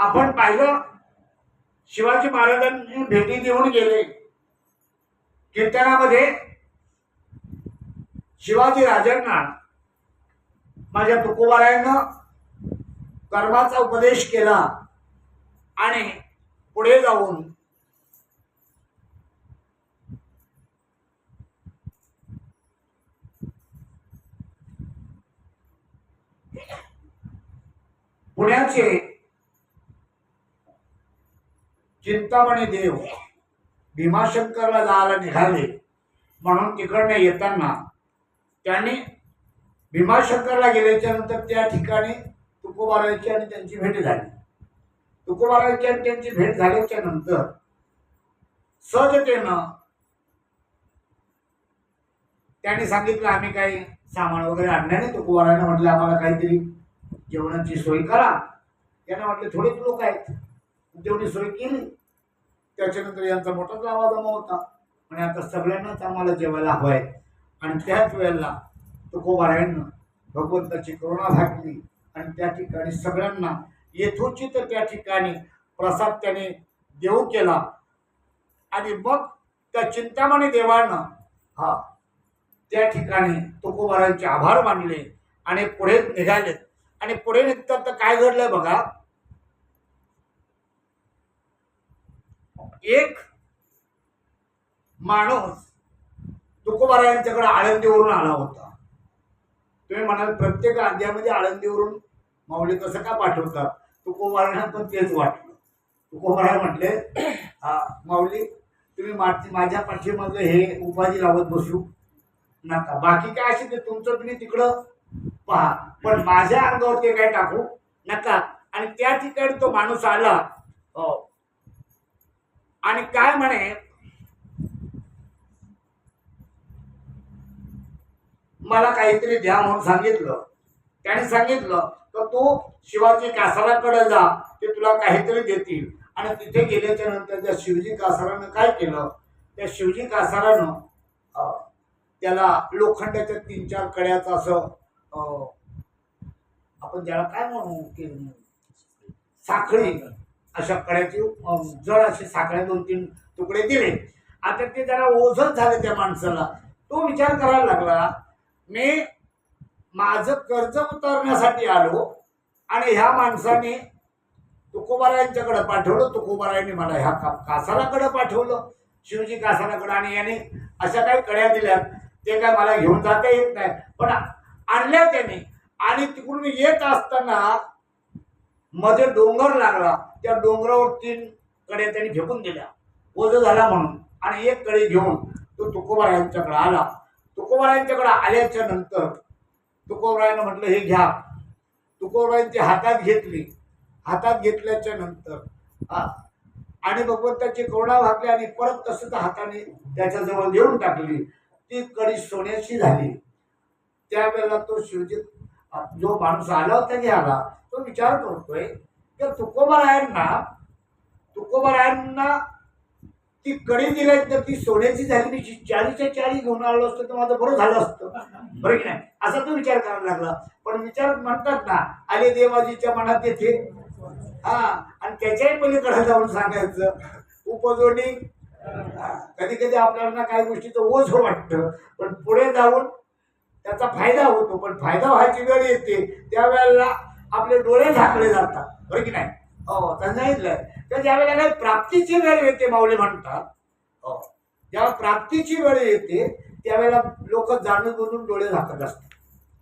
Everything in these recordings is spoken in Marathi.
आपण पाहिलं शिवाजी महाराजांनी भेटी देऊन गेले. कीर्तनामध्ये शिवाजी राजांना माझ्या तुकोबारायानं कर्माचा उपदेश केला आणि पुढे जाऊन पुण्याचे चिंतामणी देव भीमाशंकरला जायला निघाले. म्हणून तिकडनं येताना त्यांनी भीमाशंकरला गेल्याच्यानंतर त्या ठिकाणी तुकोबारायची आणि त्यांची भेट झाली. तुकोबारायची आणि त्यांची भेट झाल्याच्यानंतर सहजतेनं त्यांनी सांगितलं आम्ही काही सामान वगैरे आणलं नाही. तुकोबारायनं म्हटलं आम्हाला काहीतरी जेवणाची सोय करा. त्यांना म्हटले थोडेच लोक आहेत. तेवढी सोय केली त्याच्यानंतर यांचा मोठाच जमा होता. आणि आता सगळ्यांनाच आम्हाला जेवायला हवं आहे आणि त्याच वेळेला तुकोबारायांना भगवंताची करुणा भागली आणि त्या ठिकाणी सगळ्यांना यथोचित त्या ठिकाणी प्रसाद त्याने देऊ केला. आणि मग त्या चिंतामणी देवानं हा त्या ठिकाणी तुकोबारायांचे आभार मानले आणि पुढे निघाले. आणि पुढे निघतात तर काय घडलंय बघा? एक माणूस तुकोबारायांच्याकडे आळंदीवरून आला होता. तुम्ही म्हणाल प्रत्येक अध्यामध्ये आळंदीवरून माऊली कसं का पाठवतात? तुकोबारायांना पण तेच वाटलं. तुकोबाराय म्हटले हा माऊली तुम्ही मा- माझ्या पाठीमागे हे उपाधी लावत बसू नका. बाकी काय असेल ते तुमचं तुम्ही तिकडं पहा. पण माझ्या अंगावर ते काय टाकू नका. आणि त्या ठिकाणी तो माणूस आला. आणि काय म्हणे? मला काहीतरी द्या म्हणून सांगितलं. त्याने सांगितलं तर तू शिवाजी कासाराकडे जा ते तुला काहीतरी देतील. आणि तिथे गेल्याच्यानंतर त्या शिवजी कासारानं काय केलं? त्या शिवजी कासारानं अं, त्याला लोखंडाच्या तीन चार कड्याचं असं अं, आपण ज्याला काय म्हणू की साखळी. अशा कड्याची जड अशी साखळ्या दोन तीन तुकडे दिले. आता ते जरा ओझत झालं त्या माणसाला. तो विचार करायला लागला मी माझं कर्ज उतरण्यासाठी आलो आणि ह्या माणसाने तुकोबारायांच्याकडे पाठवलं. तुकोबारायांनी मला ह्या का कासाराकडे पाठवलं शिवजी कासाराकडे आणि याने अशा काही कड्या दिल्या ते काय मला घेऊन जाता येत नाही. पण आणल्या त्याने. आणि तिकडून येत असताना मध्ये डोंगर लागला. त्या डोंगरावर तीन कड्या त्यांनी फेकून दिल्या. ओझ झाला म्हणून. आणि एक कडे घेऊन तो तुकोबारायांच्याकडे आला. तुकोबारायांच्याकडे आल्याच्यानंतर तुकोबरायानं म्हटलं हे घ्या. तुकोबरायांची हातात घेतली. हातात घेतल्याच्या नंतर आणि भगवंताची करुणा भागली आणि परत तसंच हाताने त्याच्याजवळ देऊन टाकली. ती कडी सोन्याची झाली. त्यावेळेला तो शिवजी जो माणूस आला होता घ्यायला तो विचार करतोय की तुकोबारायांना तुकोबारायांना ती कडी दिली तर ती सोन्याची झाली मी चारीच्या चारी घेऊन आलो असतो तर माझं बरं झालं असतं. बरं की नाही? असा तो विचार करायला लागला. पण विचार म्हणतात ना आले देवाजीच्या मनात येते. हा आणि त्याच्याही पलीकडे जाऊन सांगायचं उपजोडी. कधी कधी आपल्याला काही गोष्टीचं ओझ वाटतं पण पुढे जाऊन त्याचा फायदा होतो. पण फायदा व्हायची वेळ येते. त्यावेळेला आपले डोळे झाकले जातात. बरं की नाही? हो त्यांना सांगितलंय तर ज्यावेळेला काही प्राप्तीची वेळ येते माऊली म्हणतात हो ज्यावेळेला प्राप्तीची वेळ येते त्यावेळेला लोक जाणून बुजून डोळे झाकत असतात.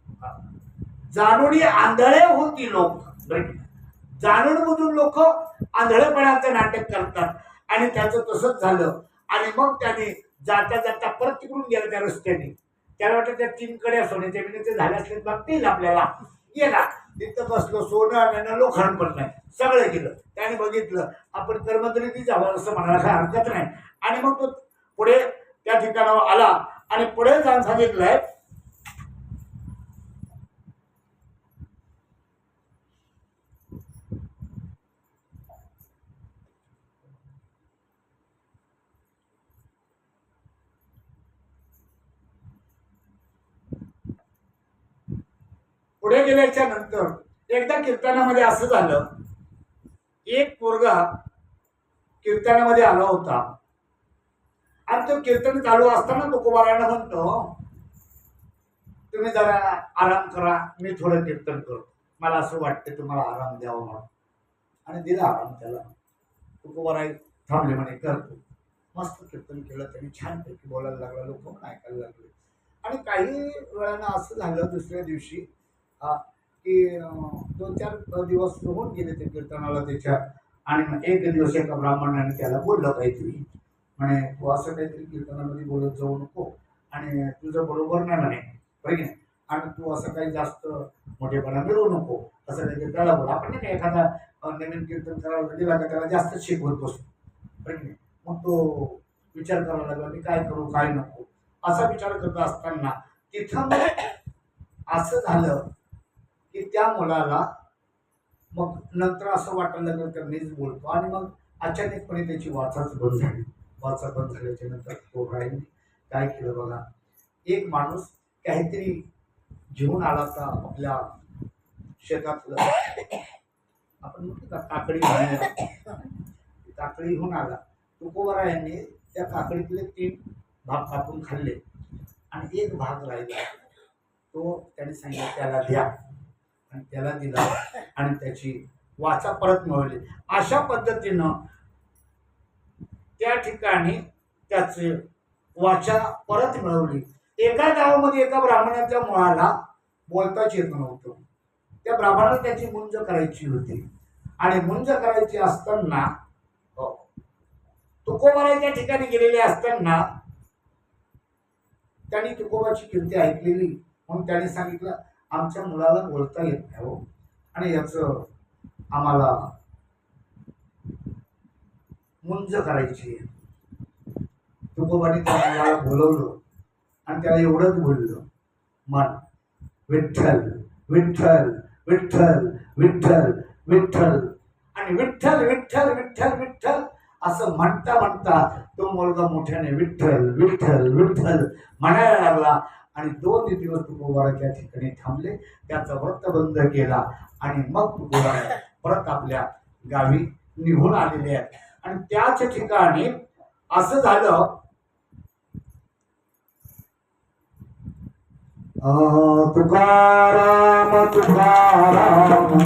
हा. जाणून आंधळे होती लोक. की जाणून बुजून लोक आंधळेपणाचं नाटक करतात. आणि त्याचं तसंच झालं. आणि मग त्याने जाता जाता परत तिकडून गेला त्या रस्त्याने. त्याला वाटतं त्या तीन कड्या सोन्याच्या ते झाले असले बघतील आपल्याला. केला तिथं बसलो सोनं आणणं लोखंड पण नाही. सगळं केलं त्याने बघितलं आपण कर्मदरीती जावं असं म्हणायला काय हरकत नाही. आणि मग तो पुढे त्या ठिकाणावर आला आणि पुढे जाऊन सांगितलंय पुढे गेल्याच्यानंतर एकदा कीर्तनामध्ये असं झालं एक पोरगा कीर्तनामध्ये आला होता. आणि तो कीर्तन चालू असताना तो म्हणतो तुम्ही जरा आराम करा मी थोडं कीर्तन करतो. मला असं वाटतं तुम्हाला आराम द्यावा म्हणून. आणि दिला आराम त्याला. तुकोबाराय थांबले म्हणे करतो. मस्त कीर्तन केलं त्यांनी छानपैकी बोलायला लागला लोक पण ऐकायला लागले. आणि काही वेळानं असं झालं दुसऱ्या दिवशी हा की दोन चार दिवस होऊन गेले ते कीर्तनाला त्याच्या. आणि एक दिवस एका ब्राह्मणाने त्याला बोललं काहीतरी. म्हणे तू असं काहीतरी कीर्तनामध्ये बोलत जाऊ नको. आणि तुझं बरोबर नाही म्हणे. नाही? आणि तू असं काही जास्त मोठेपणा मिळवू नको. असं काहीतरी त्याला बोल आपण नाही का एखादा नवीन कीर्तन करायला दिला का त्याला जास्त शिकवत बसतो. बरं मग तो विचार करायला लागला मी काय करू काय नको? असा विचार करत असताना तिथं असं झालं की त्या मुलाला मग नंतर असं वाटायला लागलं तर मीच बोलतो. आणि मग अचानकपणे त्याची वाचाच बंद झाली. वाचा बंद झाल्याच्यानंतर तो काय केलं बघा? एक माणूस काहीतरी घेऊन आला होता आपल्या शेतातलं. आपण म्हणतो का काकडी काकडी घेऊन आला. तुकोबरायांनी त्या काकडीतले तीन भाग कापून खाल्ले. आणि एक भाग राहिला. तो त्याने सांगितलं त्याला द्या. त्याला दिला आणि त्याची वाचा परत मिळवली. अशा पद्धतीनं त्या ठिकाणी त्याचे वाचा परत मिळवली. एका गावामध्ये एका ब्राह्मणाच्या मुळाला बोलताच येत नव्हतं. त्या ब्राह्मणाला त्याची मुंज करायची होती. आणि मुंज करायची असताना हो, तुकोबाला तुकोबाराच्या ठिकाणी गेलेले असताना त्यांनी तुकोबाची कीर्ती ऐकलेली. म्हणून त्याने सांगितलं आमच्या मुलाला बोलता येत नाही हो. आणि याचं आम्हाला मुंज करायची तुकोबाने त्या मुलाला बोलवलं आणि त्याला एवढंच बोललं मन विठ्ठल विठ्ठल विठ्ठल विठ्ठल विठ्ठल आणि विठ्ठल विठ्ठल विठ्ठल विठ्ठल असं म्हणता म्हणता तो मुलगा मोठ्याने विठ्ठल विठ्ठल विठ्ठल म्हणायला लागला. आणि दोन दिवस तुकोबाराच्या त्या ठिकाणी थांबले. त्याचा व्रत बंद केला आणि मग तुकोबारा परत आपल्या गावी निघून आलेले आहेत. आणि त्याच ठिकाणी असं झालं तुकाराम तुकाराम.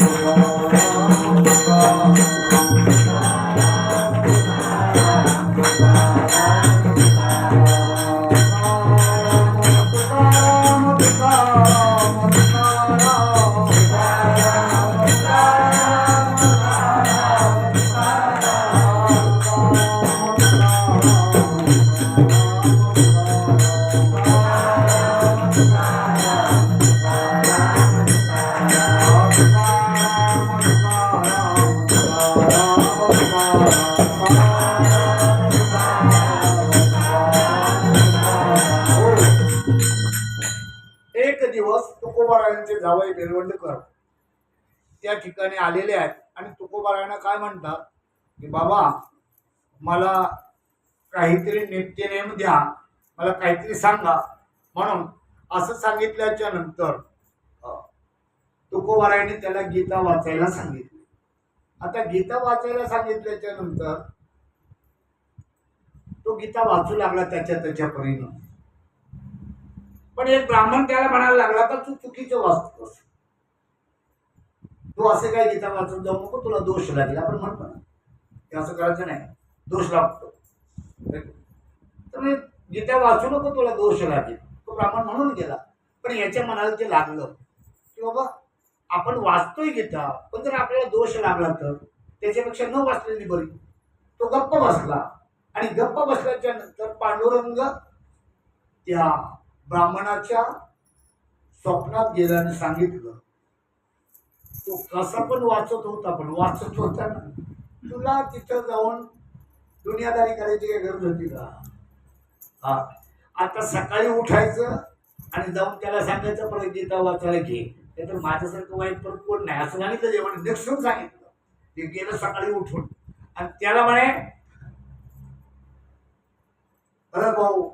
त्या ठिकाणी आलेले आहेत. आणि तुकोबारायांना काय म्हणतात? की बाबा मला काहीतरी नित्यनेम द्या. मला काहीतरी सांगा. म्हणून असं सांगितल्याच्या नंतर अ, तुकोबारायांनी त्याला गीता वाचायला सांगितली. आता गीता वाचायला सांगितल्याच्या नंतर तो गीता वाचू लागला त्याच्या त्याच्या परीनं. पण एक ब्राह्मण त्याला म्हणायला लागला का तू चुकीचं वाचतोस. तू असं काय गीता वाचून जाऊ नको तुला दोष लागेल. आपण म्हणतो ना ते असं करायचं नाही दोष लागतो. तर मी गीता वाचू नको तुला दोष लागेल. तो ब्राह्मण म्हणून गेला. पण याच्या मनाला ते लागलं. की बाबा आपण वाचतोय गीता पण जर आपल्याला दोष लागला तर त्याच्यापेक्षा न वाचलेली बरी. तो गप्प बसला. आणि गप्प बसल्याच्या नंतर पांडुरंग त्या ब्राह्मणाच्या स्वप्नात गेल्याने सांगितलं तो कसा पण वाचत होता पण वाचत होता ना तुला तिथं जाऊन दुनियादारी करायची काही गरज होती का? हा. आता सकाळी उठायचं आणि जाऊन त्याला सांगायचं परत गीता वाचायला घे. तर माझ्यासारखं वाईट परत कोण नाही. असं सांगितलं जेवण नेक्स्ट सांगितलं. ते गेलं सकाळी उठून. आणि त्याला म्हणे अरे भाऊ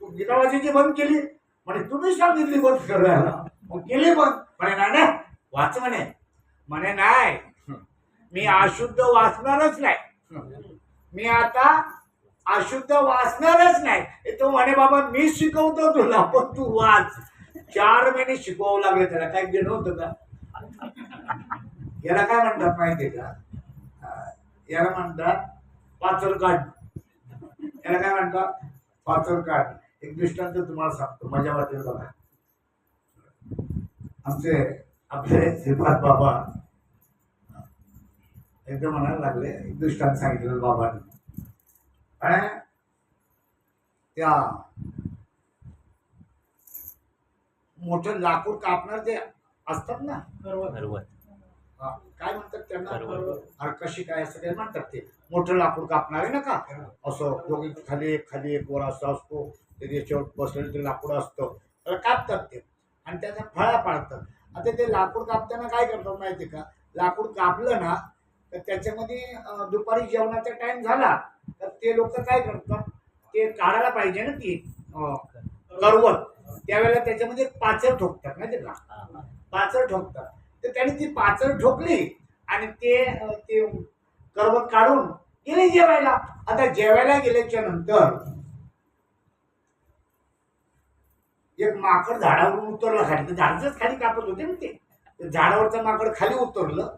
तू गीता वाचायची बंद केली? म्हणे तुम्ही सांगितली बंद करायला. मग केली बंद. म्हणे नाही ना वाच म्हणे म्हणे नाही मी अशुद्ध वाचणारच नाही. मी आता अशुद्ध वाचणारच नाही. तो म्हणे बाबा मी शिकवतो तुला पण तू वाच. चार महिने शिकवावं लागले त्याला काय गेलं होतं का? याला काय म्हणतात माहिती का? याला म्हणतात पाचर काढ. याला काय म्हणतात? पाचर काढ. एक दृष्टांत तुम्हाला सांगतो माझ्या वाटेल बघा. आमचे आपले श्रीपाद बाबा. एकदम म्हणायला लागले एक दृष्टांत सांगितलं बाबांनी. आणि त्या मोठं लाकूड कापणार ते असतात ना? बरोबर हा, काय म्हणतात त्यांना? बरोबर. अर्कशी काय असं काय म्हणतात ते? मोठं लाकूड कापणारे ना का? असं दोघी खाली एक खाली एक वर असं असतो ते त्याच्यावर बसलेलं ते लाकूड असतं. त्याला कापतात ते. आणि त्याच्या फळ्या पाडतात आता ते लाकूड कापताना काय करतात माहिती का? लाकूड कापलं ना तर त्याच्यामध्ये दुपारी जेवणाचा टाइम झाला तर ते लोक काय करतात? ते काढायला पाहिजे ना ती करवत. त्यावेळेला त्याच्यामध्ये पाचर ठोकतात माहिती का? पाचर ठोकतात. तर त्याने ती पाचर ठोकली आणि ते ते करवत काढून गेले जेवायला. आता जेवायला गेल्याच्यानंतर एक माकड झाडावरून उतरलं खाली झाडच खाली कापत होते ना ते. झाडावरचं माकड खाली उतरलं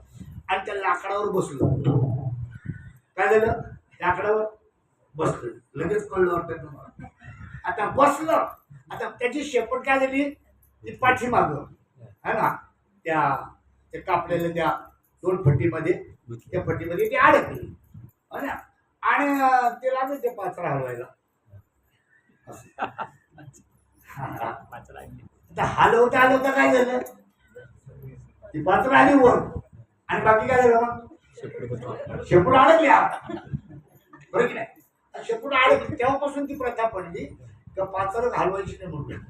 आणि त्या लाकडावर बसलं. काय झालं? लाकडावर बसलं. लगेच कळलं वाटतं तुम्हाला. आता बसलं. आता त्याची शेपट काय झाली? ती पाठीमाग. है ना? त्या त्या कापलेल्या त्या दोन फटीमध्ये त्या फटीमध्ये ती अडकली. है ना? आणि ते लागले ते पाचरा हलवायला. असं. आता हलवता हलवता काय झालं? ती पात्र आली वर. आणि बाकी काय झालं मग? शेपूट अडकल्या. बरं की नाही? शेपूट अडकली. तेव्हापासून ती प्रथा पडली का पात्र घालवायची नाही म्हणून.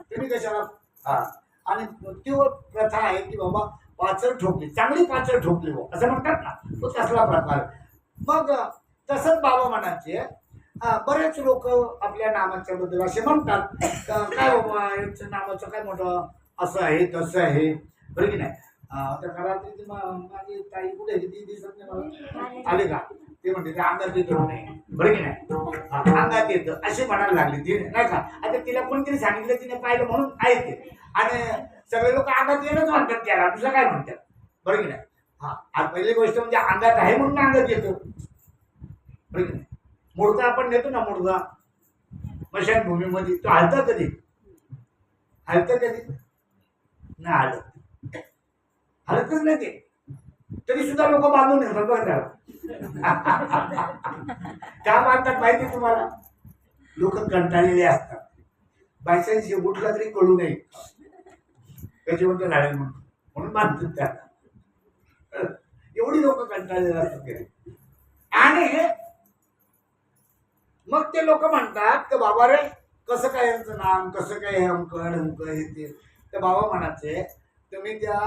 तुम्ही कशाला? हा. आणि ती प्रथा आहे की बाबा पाचर ठोकली. चांगली पाचर ठोकली हो असं म्हणतात ना. तो तसला प्रकार. मग तसंच बाबा म्हणायचे बरेच लोक आपल्या नामाच्या बद्दल असे म्हणतात काय बाबा यांचं नामाचं काय मोठं असं आहे तसं आहे. बरं की नाही? अं, त्या ती माझी ताई कुठे आहे? ती दिसत नाही आले का? ते म्हणते ते अंगात येतो नाही बरं की नाही? अंगात येतं असे म्हणायला लागले. ती नाही का? आता तिला कोणतरी सांगितलं तिने पाहिलं म्हणून आहे ते आणि सगळे लोक अंगात येणंच म्हणतात त्याला. दुसरं काय म्हणतात? बरं की नाही? हा आणि पहिली गोष्ट म्हणजे अंगात आहे म्हणून अंगात येतो. बरं की नाही? मुर्दा आपण नेतो ना मुर्दा स्मशानभूमीमध्ये तो हलता कधी? हलता कधी? नाही हलत. हलतच नाही ते. तरी सुद्धा लोक बांधून येतात बघा त्याला का बांधतात माहिती तुम्हाला? लोक कंटाळलेले असतात. बायचान्स उठला तरी कळू नये. त्याची म्हणतो झाडे म्हणून. म्हणून मानतात त्याला एवढी लोक कंटाळलेले असतात आणि आणि मग ते लोक म्हणतात की बाबा रे कसं काय यांचं नाम कसं काय हे अमकं ढमकं हे ते. तर बाबा म्हणायचे तुम्ही त्या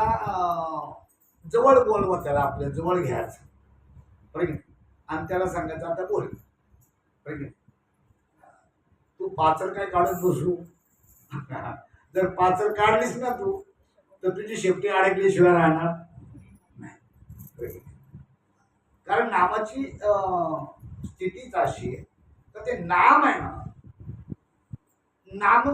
जवळ बोलवं त्याला आपल्या जवळ घ्यायचं. बरं आणि त्याला सांगायचं आता बोल. बरं नाही? तू पाचर काय काढत बसू? जर पाचर काढलीस ना तू तर तुझी शेपटी अडकल्याशिवाय राहणार नाही. कारण नामाची स्थितीच अशी आहे. तर ते नाम आहे ना. नाम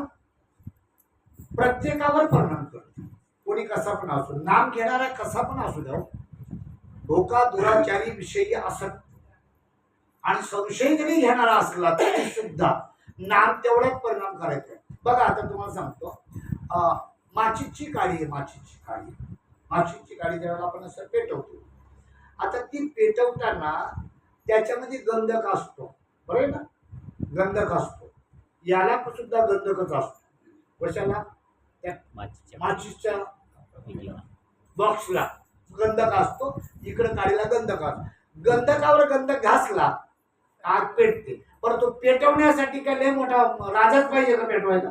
प्रत्येकावर परिणाम करतो. कोणी कसा पण असो नाम घेणारा कसा पण असू द्या हो. धोका दुराचारी विषयी असत आणि संशय जरी घेणारा असला तरी सुद्धा नाम तेवढाच परिणाम करायचा बघा आता तुम्हाला सांगतो. माचीची काळी आहे माचीची काळी. माचीची काळी ज्यावेळेला आपण असं पेटवतो. आता ती पेटवताना त्याच्यामध्ये गंधक असतो. बरोबर आहे ना? गंधक असतो. याला सुद्धा गंधकच असतो. कशाला? त्या माचीच्या. बॉक्सला. गंधक असतो इकडे काळीला गंधक असतो. गंधकावर गंधक घासला आग पेटते. पण तो पेटवण्यासाठी काय लय मोठा राजाच पाहिजे का पेटवायला?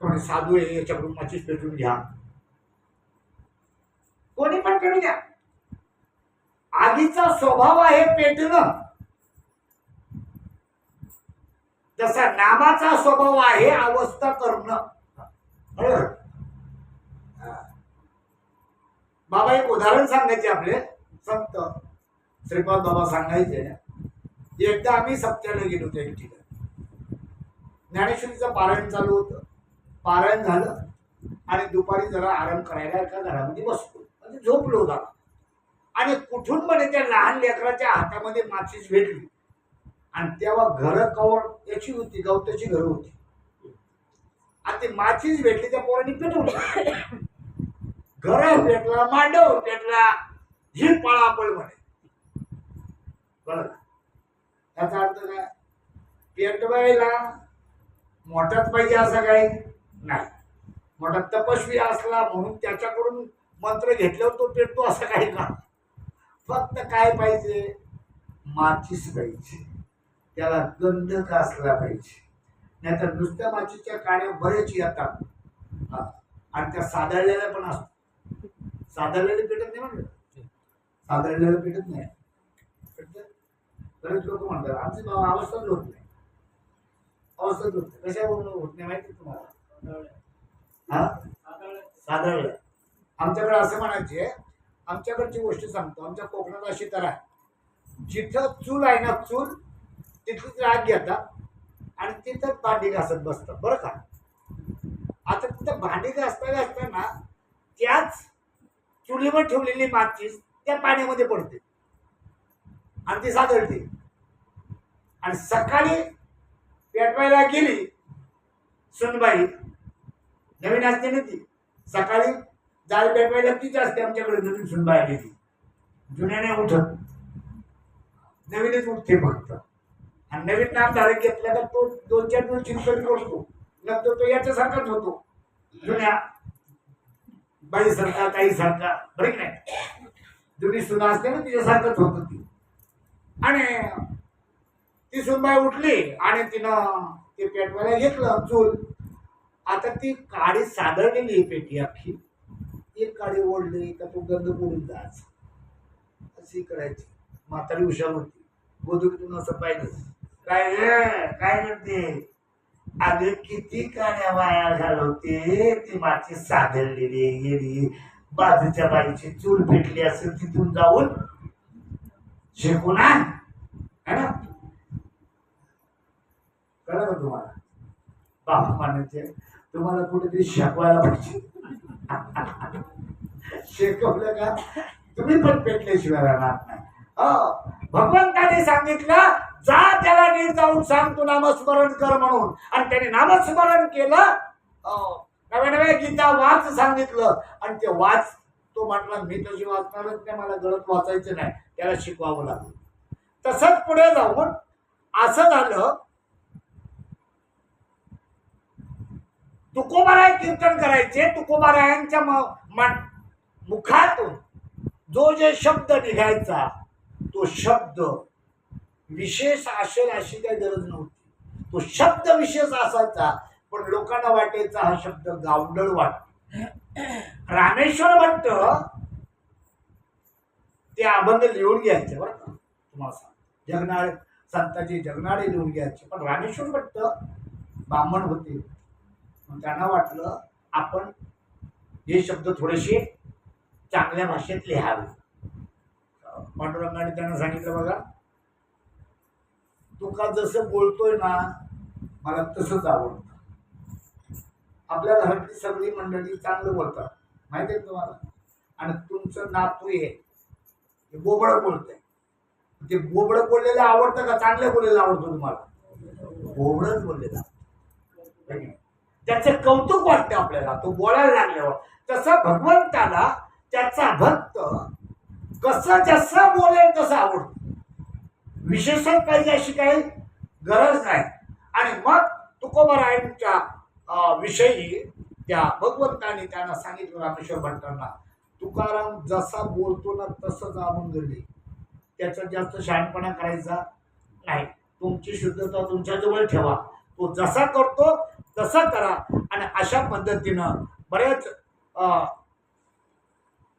कोणी साधू आहे याच्याकडून माचीस पेटवून घ्या. कोणी पण पेटू द्या. आगीचा स्वभाव आहे पेटणं. जसा नामाचा स्वभाव आहे अवस्था करणं. बरोबर? बाबा एक उदाहरण सांगायचे आपले. संत श्रीपाद बाबा सांगायचे. एकदा आम्ही सप्त्याला गेलो होतो एक ठिकाणी ज्ञानेश्वरीचं पारायण चालू होतं. पारायण झालं आणि दुपारी जरा आराम करायला एका घरामध्ये बसलो. म्हणजे झोपलो होता. आणि कुठून म्हणे त्या लहान लेकराच्या हातामध्ये माचीस भेटली. आणि तेव्हा घरं कवर याची होती गवताची घरं होती. आणि ती माचीस भेटली त्या पोरांनी पेटवली. घर पेटला मांडव पेटला ही पळापळ म्हणे. बरं त्याचा अर्थ काय? पेटवायला मोठाच पाहिजे असं काही नाही. मोठा तपस्वी असला म्हणून त्याच्याकडून मंत्र घेतल्यावर तो पेटतो असं काही का? फक्त काय पाहिजे? माचीस पाहिजे त्याला गंधक असला पाहिजे. नाहीतर नुसत्या माचीच्या काड्या बरेच येतात. आणि त्या सादळलेल्या पण असतात. सादळलेले पेटत नाही म्हणलं. सादळलेलं पेटत नाही. बरेच लोक म्हणतात आमची बाबा अवस्थाच होत नाही. अवस्थाच होत नाही. कशा होत नाही माहिती तुम्हाला? हा? सादळलं. आमच्याकडे असं म्हणायचे आमच्याकडची गोष्ट सांगतो. आमच्या कोकणात अशी तर आहे. जिथं चूल आहे ना चूल तिथलीच राग घेतात आणि तिथं भांडी घासत बसतात. बरं का? आता तिथं भांडी घासता घासताना त्याच चुलीवर ठेवलेली माचीस त्या पाण्यामध्ये पडते. आणि ती सादळते. आणि सकाळी पेटवायला गेली सुनबाई नवीन असते ना ती. सकाळी जाळ पेटवायला तीच असते आमच्याकडे नवीन सुनबाई आली ती. जुन्याने उठत. नवीनच उठते फक्त. आणि नवीन नामधारक घेतला तर तो दोन चार दिवस चिंतन करतो नंतर तो याच्यासारखाच होतो. जुन्या बाई सारखा सारखा बरं की नाही? जुनी सुना असते ना तिच्यासारखंच होत ती. आणि ती सुनबाई उठली आणि तिनं ते पेटवायला घेतलं चूल. आता ती काडी सादळलेली आहे पेटी अख्खी. एक काडी ओढली का तो गंध बोलून जायचा. अशी करायची. म्हातारी हुशार होती. गोदडीतून असं पाहिजे काय काय म्हणते? आम्ही किती काड्या वाया घालवते. ती माती सादळलेली गेली. बाजूच्या बाईची चूल पेटली असेल तिथून जाऊन शेकून आण. ना? कळलं का तुम्हाला? बाप मानायचे तुम्हाला कुठेतरी शेकवायला पाहिजे. शेकवलं का? तुम्ही पण पेटल्याशिवाय राहणार नाही. भगवंताने सांगितलं जा त्याला नीट जाऊन सांग तू नामस्मरण कर म्हणून. आणि त्याने नामस्मरण केलं. हो. नव्या नव्या गीता वाच सांगितलं. आणि ते वाच तो म्हटला मी तशी वाचणारच नाही मला गळत वाचायचं नाही. त्याला शिकवावं लागलं. तसंच पुढे जाऊन असं झालं. तुकोबाराय कीर्तन करायचे. तुकोबारायांच्या मुखातून जो जे शब्द निघायचा तो शब्द विशेष असेल अशी काही गरज नव्हती. तो शब्द विशेष असायचा पण लोकांना वाटायचा हा शब्द गावडळ वाट रामेश्वर भट्ट ते अभंग लिहून घ्यायचे बरं का? तुम्हाला सांग जगनाळे संताजी जगनाळे लिहून घ्यायचे. पण रामेश्वर भट्ट ब्राह्मण होते. मग त्यांना वाटलं आपण हे शब्द थोडेसे चांगल्या भाषेत लिहावे. पांडुरंगाने त्यांना सांगितलं बघा. तुका जसं बोलतोय ना मला तसंच आवडतं. आपल्या घरातली सगळी मंडळी चांगलं बोलतात. माहिती आहे तुम्हाला? आणि तुमचं नातू आहे ते बोबडं बोलतंय. ते बोबडं बोललेलं आवडतं का चांगलं बोललेलं आवडतं तुम्हाला? बोबडच बोललेलं आवडतं. त्याचं कौतुक वाटतं आपल्याला. तो बोलायला लागल्यावर. तसं भगवंताला त्याचा भक्त कसं जसं बोलेल तसं आवडतो. विशेषण पाहिजे अशी काही गरज नाही. आणि मग तुकोबरायांच्या अं, विषयी त्या भगवंताने त्यांना सांगितलं रामेश्वर भट्टांना तुकाराम जसा बोलतो ना तसंच गेले त्याचा जास्त शहाणपणा करायचा नाही. तुमची शुद्धता तुमच्याजवळ ठेवा. तो जसा करतो तसा करा. आणि अशा पद्धतीनं बरेच अं,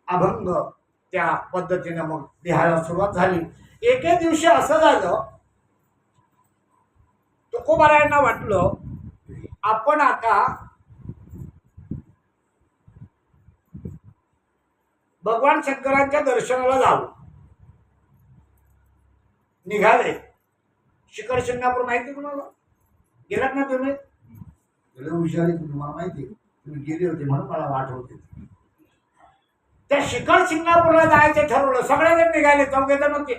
अभंग त्या पद्धतीनं मग लिहायला सुरुवात झाली. एके दिवशी असं झालं तुकोबारायांना वाटलं आपण आता भगवान शंकरांच्या दर्शनाला जाऊ. निघाले. शिखर शिंगणापूर माहिती आहे तुम्हाला? गेलात ना तुम्ही? गेले हुशारी तुम्हाला माहिती तुम्ही गेले होते म्हणून मला वाट होते. त्या शिखर सिंगापूरला जायचं ठरवलं. सगळेजण निघाले चौघे जण होते.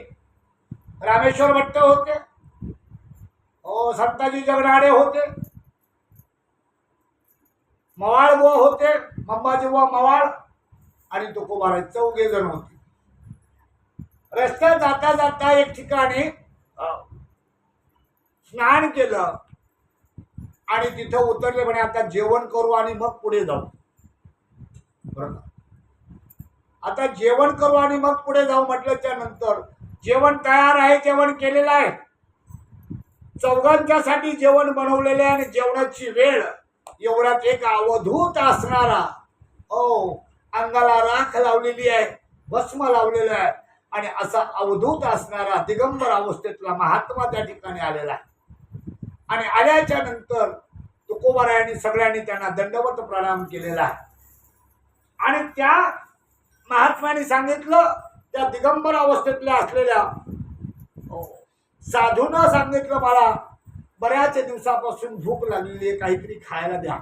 रामेश्वर भट्ट होते. हो संताजी जगनाडे होते. मवाळ बुवा होते मंबाजी बुवा मवाळ आणि तुकोबाराय चौघे जण होते. रस्त्यात जाता जाता एक ठिकाणी स्नान केलं आणि तिथं उतरले म्हणे आता जेवण करू आणि मग पुढे जाऊ. बरोबर आता जेवण करू आणि मग पुढे जाऊ म्हटल्याच्या नंतर जेवण तयार आहे जेवण केलेलं आहे. चौघांच्यासाठी जेवण बनवलेले आहे आणि जेवणाची वेळ एवढ्यात एक अवधूत असणारा. हो अंगाला राख लावलेली आहे भस्म लावलेलं आहे आणि असा अवधूत असणारा दिगंबर अवस्थेतला महात्मा त्या ठिकाणी आलेला आहे. आणि आल्याच्यानंतर तुकोबारायांनी सगळ्यांनी त्यांना दंडवत प्रणाम केलेला आहे. आणि त्या महात्म्याने सांगितलं त्या दिगंबर अवस्थेतल्या असलेल्या साधून साधूनं सांगितलं मला बऱ्याच दिवसापासून भूक लागलेली आहे काहीतरी खायला द्या.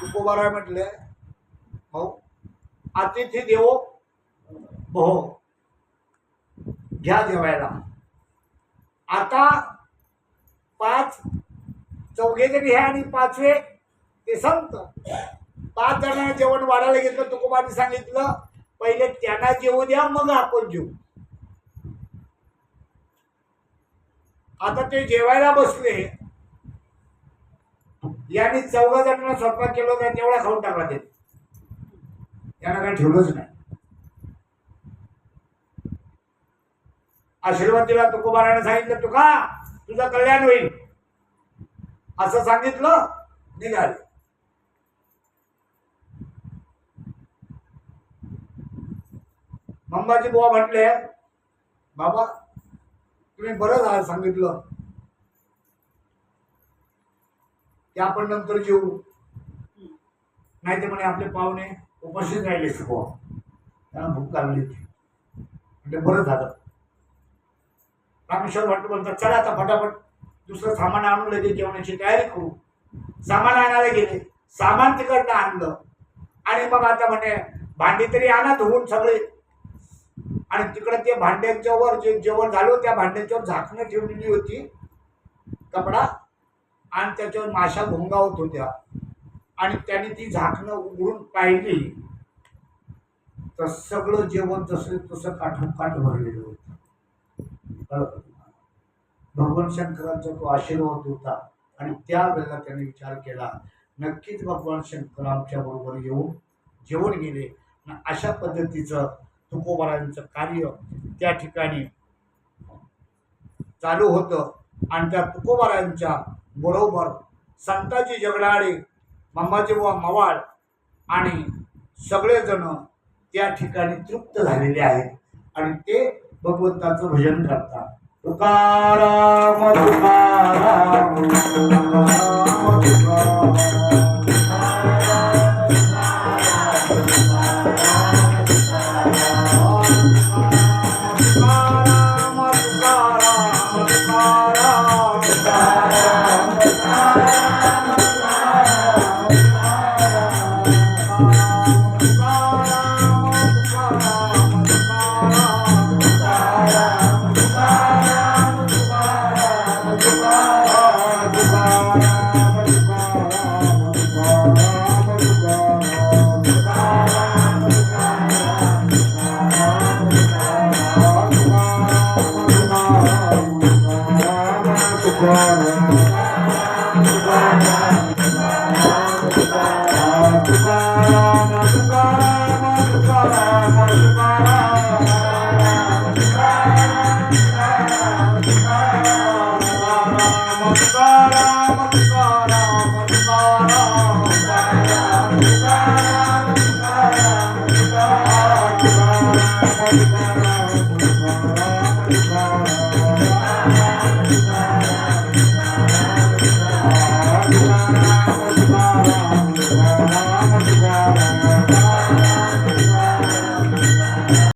तुकोबाराय म्हटले. हो अतिथी देवो हो घ्या जेवायला. आता पाच चौघे जरी हे आणि पाचवे ते संत. पाच जणांना जेवण वाढायला घेतलं तुकोबाने सांगितलं पहिले त्यांना जेवू द्या मग आपण जेवू. आता ते जेवायला बसले. यांनी चौघा जणांना स्वयंपाक केला होता तेवढा खाऊन टाकला ते. त्यांना काही ठेवलंच नाही. आशीर्वाद दिला तुकोबाराने सांगितलं तुका तुझं कल्याण होईल. असं सांगितलं निघाले. मंबाजी बुवा म्हटले बाबा तुम्ही बरं झालं सांगितलं. की आपण नंतर जेऊ. नाही ते म्हणे आपले पाहुणे उपस्थित राहिले बुवा. त्यांना भूक लागली होती. म्हणजे बरं झालं. रामेश्वर भट्ट म्हणतात चला आता फटाफट दुसरं सामान आणून लगे जेवणाची तयारी करू. सामान आणायला गेले. सामान तिकडनं आणलं. आणि मग आता म्हणे भांडी तरी आणा धुवून सगळे. आणि तिकडे ते भांड्यांच्या वर जे जेवण झालं त्या भांड्यांच्यावर झाकणं ठेवलेली होती कपडा. आणि त्याच्यावर माशा घोंगावत होत्या. आणि त्याने ती झाकणं उघडून पाहिली. तर सगळं जेवण जसं तसं काठोकाठ भरलेलं होतं. भगवान शंकरांचा तो आशीर्वाद होता. आणि त्यावेळेला त्याने विचार केला नक्कीच भगवान शंकर आमच्या बरोबर येऊन जेवण गेले. अशा पद्धतीचं तुकोबारांचं कार्य त्या ठिकाणी चालू होतं. आणि त्या तुकोबारांच्या बरोबर संताजी जगडाळे मंबाजी बुवा मवाळ आणि सगळेजण त्या ठिकाणी तृप्त झालेले आहेत. आणि ते भगवंताचं भजन करतात. तुकाराम तुकाराम तुकाराम तुकाराम.